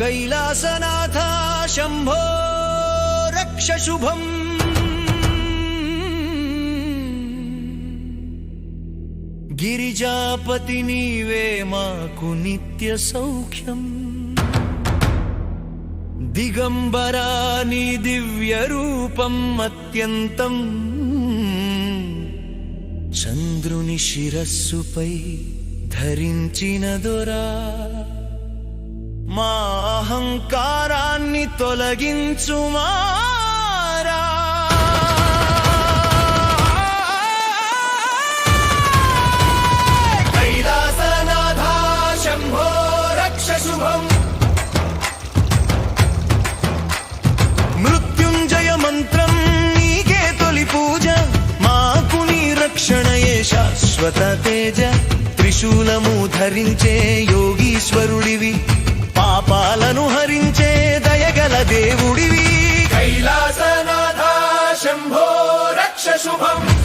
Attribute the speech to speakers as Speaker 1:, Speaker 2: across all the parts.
Speaker 1: कैलासनाथ शम्भो रक्ष शुभम् గిరిజాపతి నీవే మాకు నిత్య సౌఖ్యం దిగంబరా నీ దివ్య రూపం అత్యంతం చంద్రుని శిరస్సుపై ధరించిన దొరా మా అహంకారాన్ని తొలగించుమారా కైలాసనాథ శంభో రక్ష శుభం మృత్యుంజయ మంత్రం నీకే తొలి పూజ మాకు నీ రక్షణయే శాశ్వత తేజ. త్రిశూలము ధరించే యోగీశ్వరుడివి. పాపాలను హరించే దయగల దేవుడివి. కైలాసనాథ శంభో రక్ష శుభం.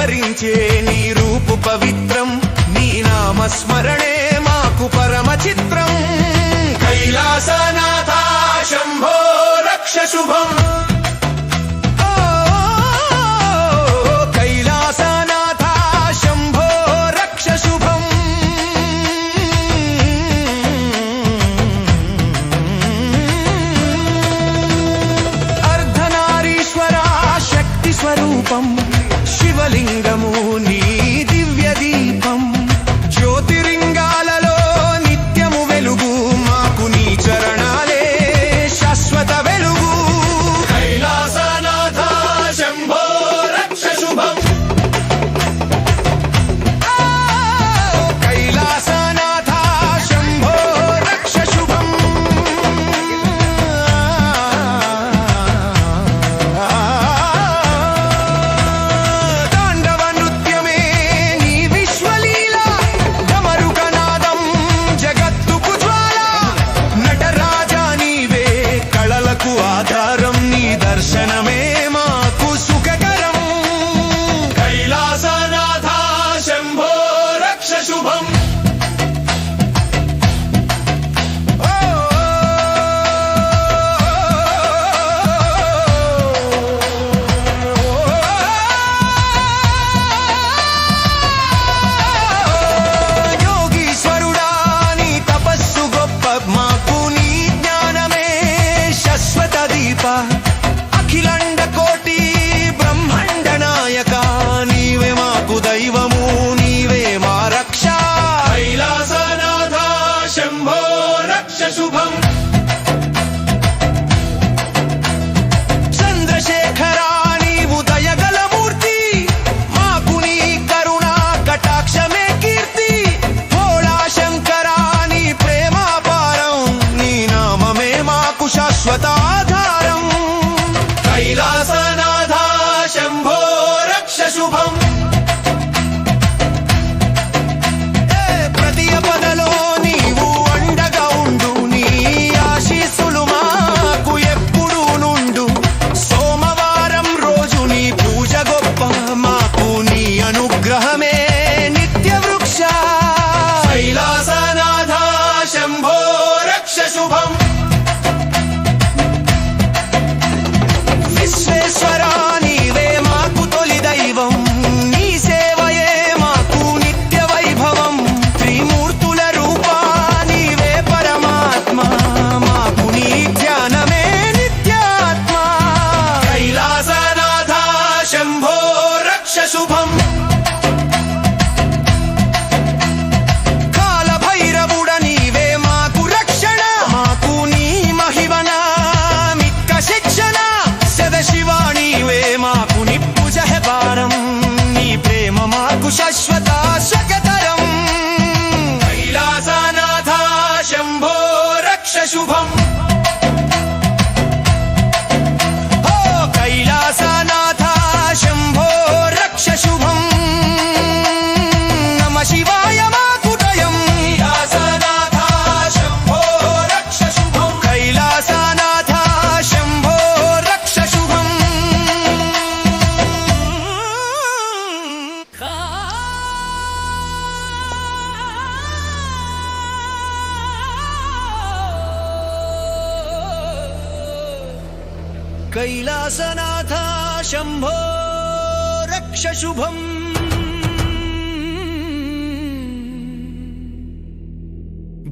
Speaker 1: ధరించే నీ రూపు పవిత్రం నీ నామస్మరణే మాకు పరమ చిత్రం కైలాసనాథ శంభో రక్ష శుభం.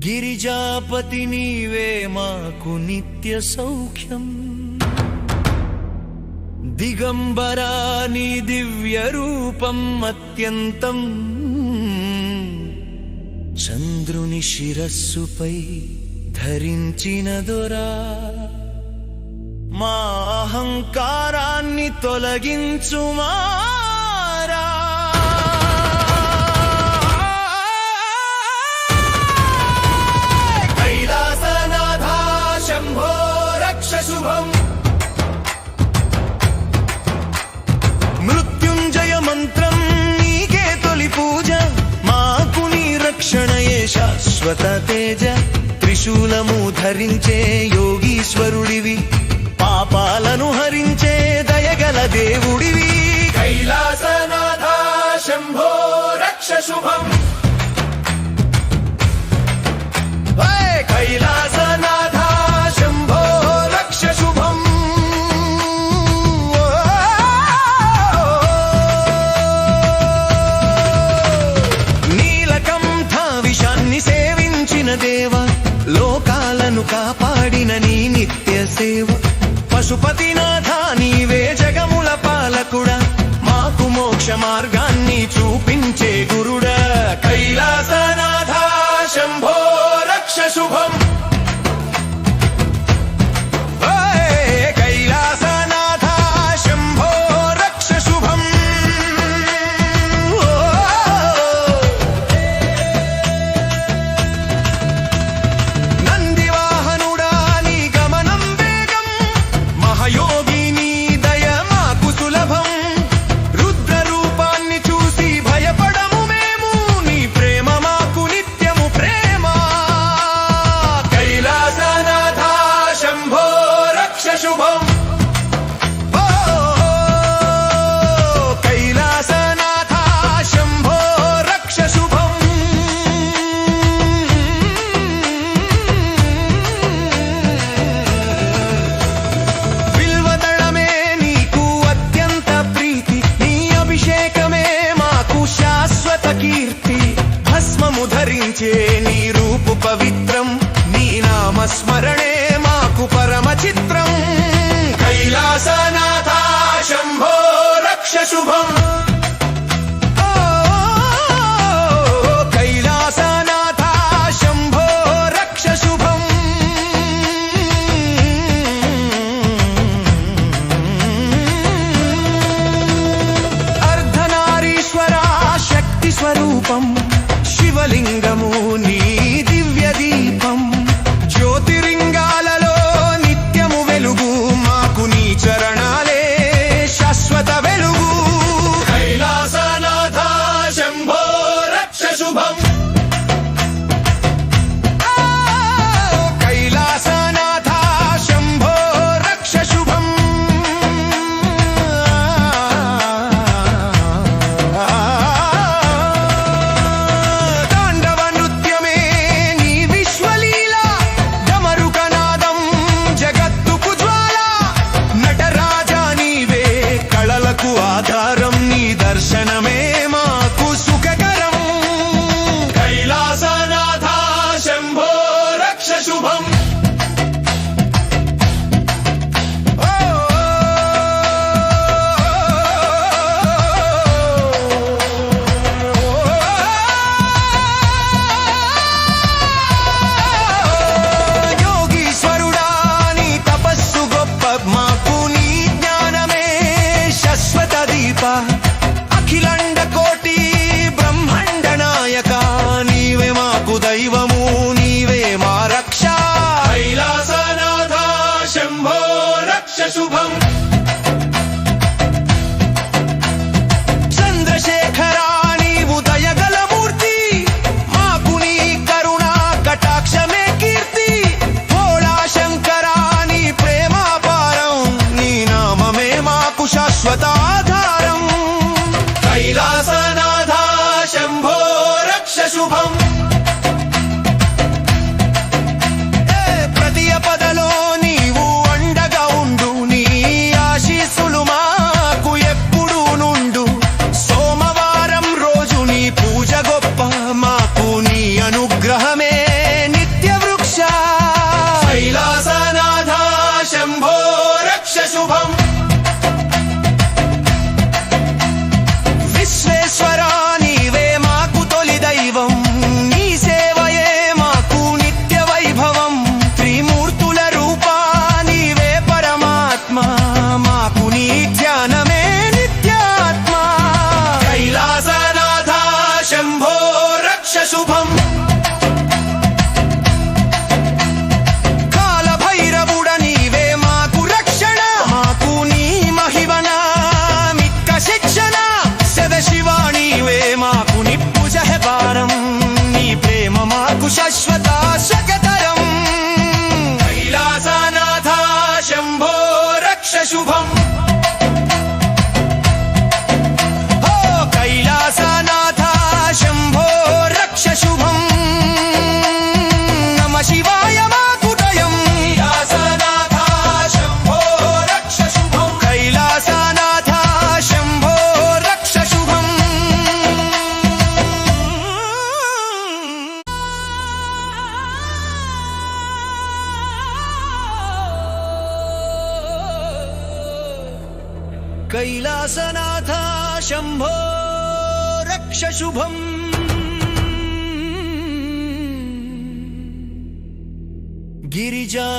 Speaker 1: గిరిజాపతి నీవే మాకు నిత్య సౌఖ్యం. దిగంబరా నీ దివ్య రూపం అత్యంతం. చంద్రుని శిరస్సుపై ధరించిన దొరా. మా అహంకారాన్ని తొలగించుమా? శుభం మృత్యుంజయ మంత్రం నీకే తొలి పూజ మాకు నీ రక్షణయే శాశ్వత తేజ త్రిశూలము ధరించే యోగీశ్వరుడివి పాపాలను హరించే దయగల దేవుడివి కైలాసనాథ శంభో రక్ష శుభం కైలాసనాథ నన్ను కాపాడిన నీ నిత్య సేవ. పశుపతినాథ నీవే జగముల పాలకుడా. మాకు మోక్ష మార్గాన్ని చూపించే గురుడా. కైలాసనాథ శంభో రక్ష శుభం. రక్ష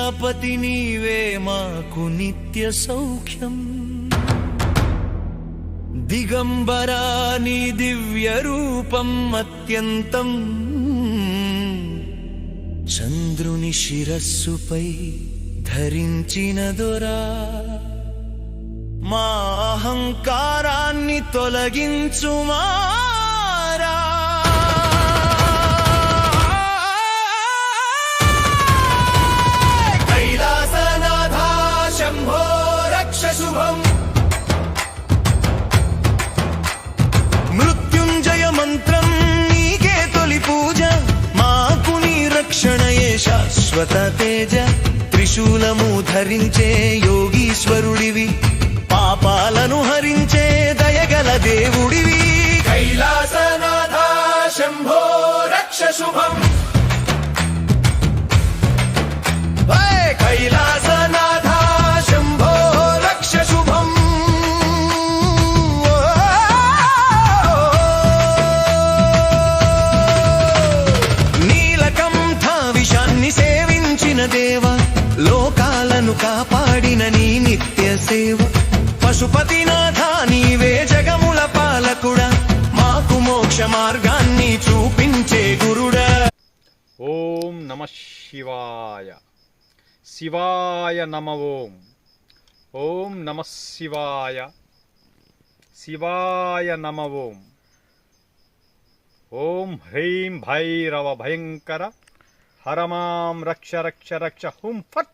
Speaker 1: గిరిజాపతి నీవే మాకు నిత్య సౌఖ్యం. దిగంబరా నీ దివ్య రూపం అత్యంతం. చంద్రుని శిరస్సుపై ధరించిన దొరా. మా అహంకారాన్ని తొలగించుమా? శుభం మృత్యుంజయ మంత్రం నీకే తొలి పూజ మాకు నీ రక్షణయే శాశ్వత తేజ త్రిశూలము ధరించే యోగీశ్వరుడివి పాపాలను హరించే దయగల దేవుడివి కైలాసనాథ శంభో రక్ష శుభం పశుపతినాథ నీవే జగముల పాలకుడా. మాకు మోక్ష మార్గాన్ని చూపించే గురుడా.
Speaker 2: ఓం నమ శివాయ. శివాయ నమ ఓం. ఓం నమ శివాయ. శివాయ నమ ఓం. ఓం హ్రీం భైరవ భయంకర. హరమాం రక్ష రక్ష రక్ష హుం ఫట్.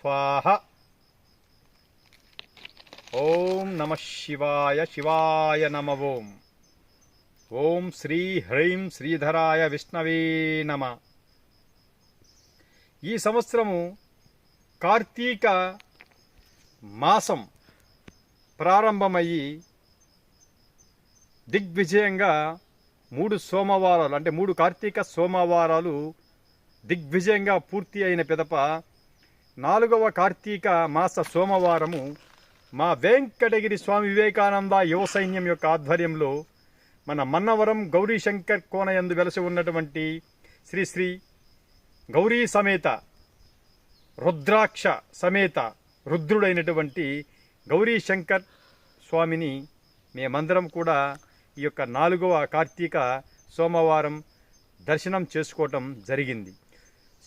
Speaker 2: స్వాహ. ఓం నమ శివాయ శివాయ నమ ఓం. ఓం శ్రీ హ్రీం శ్రీధరాయ విష్ణవే నమ. ఈ సంవత్సరము కార్తీక మాసం ప్రారంభమయ్యి దిగ్విజయంగా మూడు సోమవారాలు అంటే మూడు కార్తీక సోమవారాలు దిగ్విజయంగా పూర్తి అయిన పిదప నాలుగవ కార్తీక మాస సోమవారము మా వెంకటగిరి స్వామి వివేకానంద యువ సైన్యం యొక్క ఆధ్వర్యంలో మన మన్నవరం గౌరీశంకర్ కోనయందు వెలసి ఉన్నటువంటి శ్రీ శ్రీ గౌరీ సమేత రుద్రాక్ష సమేత రుద్రుడైనటువంటి గౌరీ శంకర్ స్వామిని మేమందరం కూడా ఈ యొక్క నాలుగవ కార్తీక సోమవారం దర్శనం చేసుకోవటం జరిగింది.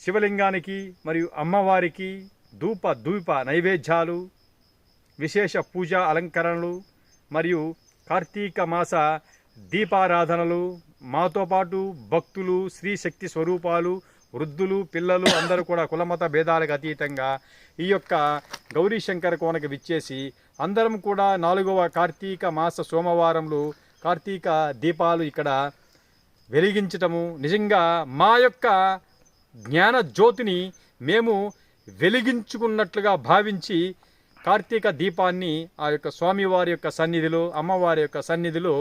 Speaker 2: శివలింగానికి మరియు అమ్మవారికి ధూప ధూప నైవేద్యాలు విశేష పూజా అలంకరణలు మరియు కార్తీక మాస దీపారాధనలు మాతో పాటు భక్తులు స్త్రీ శక్తి స్వరూపాలు వృద్ధులు పిల్లలు అందరూ కూడా కులమత భేదాలకు అతీతంగా ఈ యొక్క గౌరీ శంకర కోనకి విచ్చేసి అందరం కూడా నాలుగవ కార్తీక మాస సోమవారంలో కార్తీక దీపాలు ఇక్కడ వెలిగించటము. నిజంగా మా యొక్క జ్ఞాన జ్యోతిని మేము వెలిగించుకున్నట్లుగా భావించి కార్తీక దీపాన్ని ఆ యొక్క స్వామివారి యొక్క సన్నిధిలో అమ్మవారి యొక్క సన్నిధిలో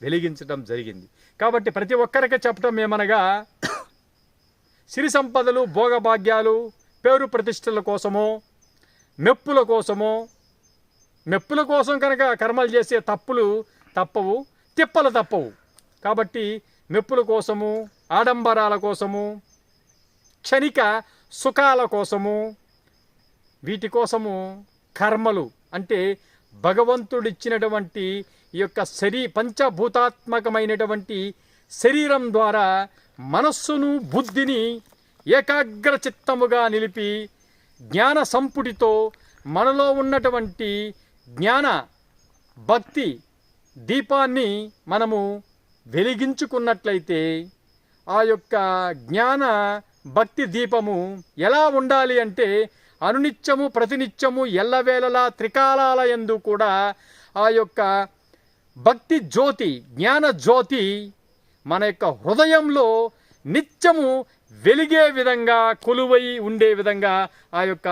Speaker 2: వెలిగించడం జరిగింది. కాబట్టి ప్రతి ఒక్కరికి చెప్పడం ఏమనగా సిరి సంపదలు భోగభాగ్యాలు పేరు ప్రతిష్టల కోసమో మెప్పుల కోసమో మెప్పుల కోసం కనుక కర్మలు చేసే తప్పులు తప్పవు తిప్పలు తప్పవు. కాబట్టి మెప్పుల కోసము ఆడంబరాల కోసము క్షణిక సుఖాల కోసము వీటి కోసము కర్మలు అంటే భగవంతుడిచ్చినటువంటి ఈ యొక్క శరీ పంచభూతాత్మకమైనటువంటి శరీరం ద్వారా మనస్సును బుద్ధిని ఏకాగ్ర చిత్తముగా నిలిపి జ్ఞాన సంపుటితో మనలో ఉన్నటువంటి జ్ఞాన భక్తి దీపాన్ని మనము వెలిగించుకున్నట్లయితే ఆ యొక్క జ్ఞాన భక్తి దీపము ఎలా ఉండాలి అంటే అనునిత్యము ప్రతినిత్యము ఎల్లవేళలా త్రికాలాల యందు కూడా ఆ యొక్క భక్తి జ్యోతి జ్ఞాన జ్యోతి మన యొక్క హృదయంలో నిత్యము వెలిగే విధంగా కొలువై ఉండే విధంగా ఆ యొక్క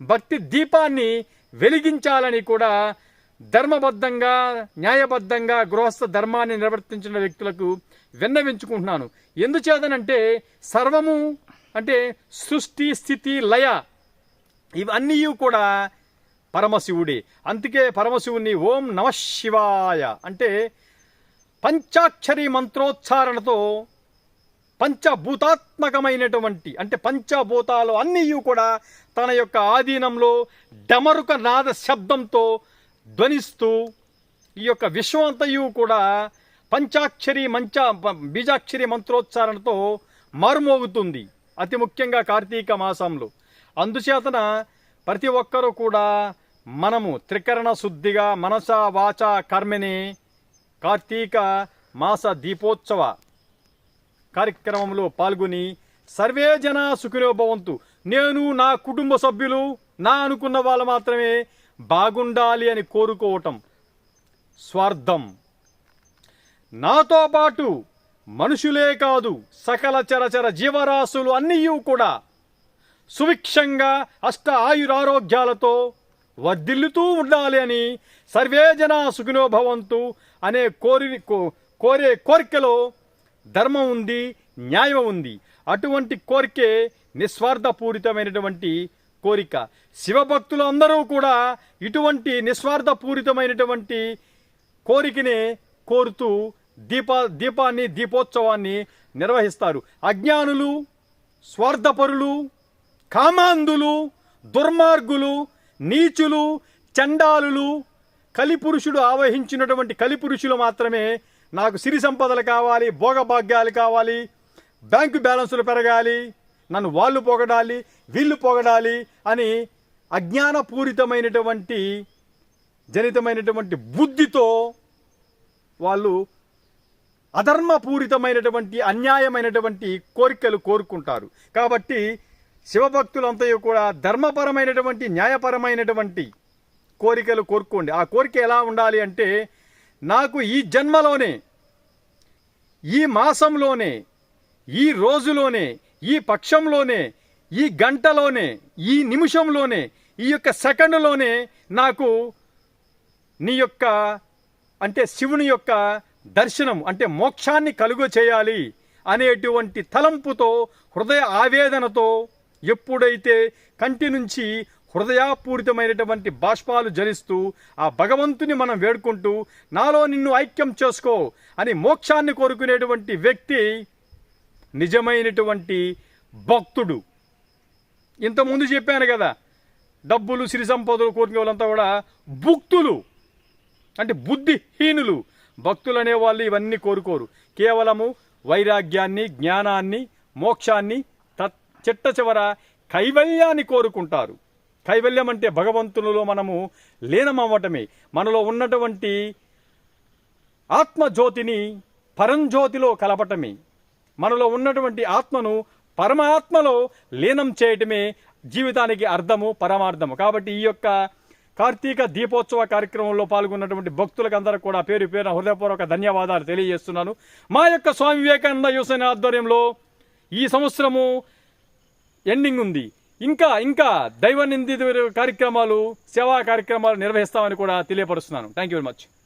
Speaker 2: భక్తి దీపాన్ని వెలిగించాలని కూడా ధర్మబద్ధంగా న్యాయబద్ధంగా గృహస్థ ధర్మాన్ని నిర్వర్తించిన వ్యక్తులకు విన్నవించుకుంటున్నాను. ఎందుచేతనంటే సర్వము అంటే సృష్టి స్థితి లయ ఇవన్నీ కూడా పరమశివుడే. అందుకే పరమశివుని ఓం నమ శివాయ అంటే పంచాక్షరి మంత్రోచ్చారణతో పంచభూతాత్మకమైనటువంటి అంటే పంచభూతాలు అన్నీ కూడా తన యొక్క ఆధీనంలో డమరుక నాద శబ్దంతో ధ్వనిస్తూ ఈ యొక్క విశ్వంతయు కూడా పంచాక్షరి మంచ బీజాక్షరి మంత్రోచ్చారణతో మారుమోగుతుంది. అతి ముఖ్యంగా కార్తీక మాసంలో. అందుచేతన ప్రతి ఒక్కరూ కూడా మనము త్రికరణ శుద్ధిగా మనస వాచ కర్మిని కార్తీక మాస దీపోత్సవ కార్యక్రమంలో పాల్గొని సర్వే జన సుఖినోభవంతు నేను నా కుటుంబ సభ్యులు నా అనుకున్న వాళ్ళు మాత్రమే బాగుండాలి అని కోరుకోవటం స్వార్థం. నాతో పాటు మనుషులే కాదు సకల చరచర జీవరాశులు అన్నీ కూడా సువిక్షంగా అష్ట ఆయురారోగ్యాలతో వర్ధిల్లుతూ ఉండాలి అని సర్వే సుఖినో భవంతు అనే కోరి కో- కోరే కోరికలో ధర్మం ఉంది న్యాయం ఉంది. అటువంటి కోరికే నిస్వార్థపూరితమైనటువంటి కోరిక. శివభక్తులు అందరూ కూడా ఇటువంటి నిస్వార్థపూరితమైనటువంటి కోరికనే కోరుతూ దీప దీపాన్ని దీపోత్సవాన్ని నిర్వహిస్తారు. అజ్ఞానులు స్వార్థపరులు కామాంధులు దుర్మార్గులు నీచులు చండాలులు కలిపురుషుడు ఆవహించినటువంటి కలిపురుషులు మాత్రమే నాకు సిరి సంపదలు కావాలి భోగభాగ్యాలు కావాలి బ్యాంకు బ్యాలెన్సులు పెరగాలి నన్ను వాళ్ళు పొగడాలి వీళ్ళు పొగడాలి అని అజ్ఞానపూరితమైనటువంటి జనితమైనటువంటి బుద్ధితో వాళ్ళు అధర్మపూరితమైనటువంటి అన్యాయమైనటువంటి కోరికలు కోరుకుంటారు. కాబట్టి శివభక్తులంతయు కూడా ధర్మపరమైనటువంటి న్యాయపరమైనటువంటి కోరికలు కోరుకోండి. ఆ కోరిక ఎలా ఉండాలి అంటే నాకు ఈ జన్మలోనే ఈ మాసంలోనే ఈ రోజులోనే ఈ పక్షంలోనే ఈ గంటలోనే ఈ నిమిషంలోనే ఈ యొక్క సెకండ్లోనే నాకు నీ యొక్క అంటే శివుని యొక్క దర్శనం అంటే మోక్షాన్ని కలుగు చేయాలి అనేటువంటి తలంపుతో హృదయ ఆవేదనతో ఎప్పుడైతే కంటి నుంచి హృదయపూరితమైనటువంటి బాష్పాలు జలిస్తూ ఆ భగవంతుని మనం వేడుకుంటూ నాలో నిన్ను ఐక్యం చేసుకో అని మోక్షాన్ని కోరుకునేటువంటి వ్యక్తి నిజమైనటువంటి భక్తుడు. ఇంతకుముందు చెప్పాను కదా డబ్బులు సిరి సంపదలు కోరుకునే వాళ్ళంతా కూడా భుక్తులు అంటే బుద్ధిహీనులు. భక్తులు అనేవాళ్ళు ఇవన్నీ కోరుకోరు. కేవలము వైరాగ్యాన్ని జ్ఞానాన్ని మోక్షాన్ని చిట్ట చివర కైవల్యాన్ని కోరుకుంటారు. కైవల్యం అంటే భగవంతునిలో మనము లీనమవ్వటమే. మనలో ఉన్నటువంటి ఆత్మజ్యోతిని పరంజ్యోతిలో కలపటమే. మనలో ఉన్నటువంటి ఆత్మను పరమాత్మలో లీనం చేయటమే జీవితానికి అర్థము పరమార్థము. కాబట్టి ఈ యొక్క కార్తీక దీపోత్సవ కార్యక్రమంలో పాల్గొన్నటువంటి భక్తులకు అందరూ కూడా పేరు పేరున హృదయపూర్వక ధన్యవాదాలు తెలియజేస్తున్నాను. మా యొక్క స్వామి వివేకానంద యువసేన ఆధ్వర్యంలో ఈ సంవత్సరము ఎండింగ్ ఉంది. ఇంకా ఇంకా దైవ నిందిత కార్యక్రమాలు సేవా కార్యక్రమాలు నిర్వహిస్తామని కూడా తెలియపరుస్తున్నాను. Thank you very much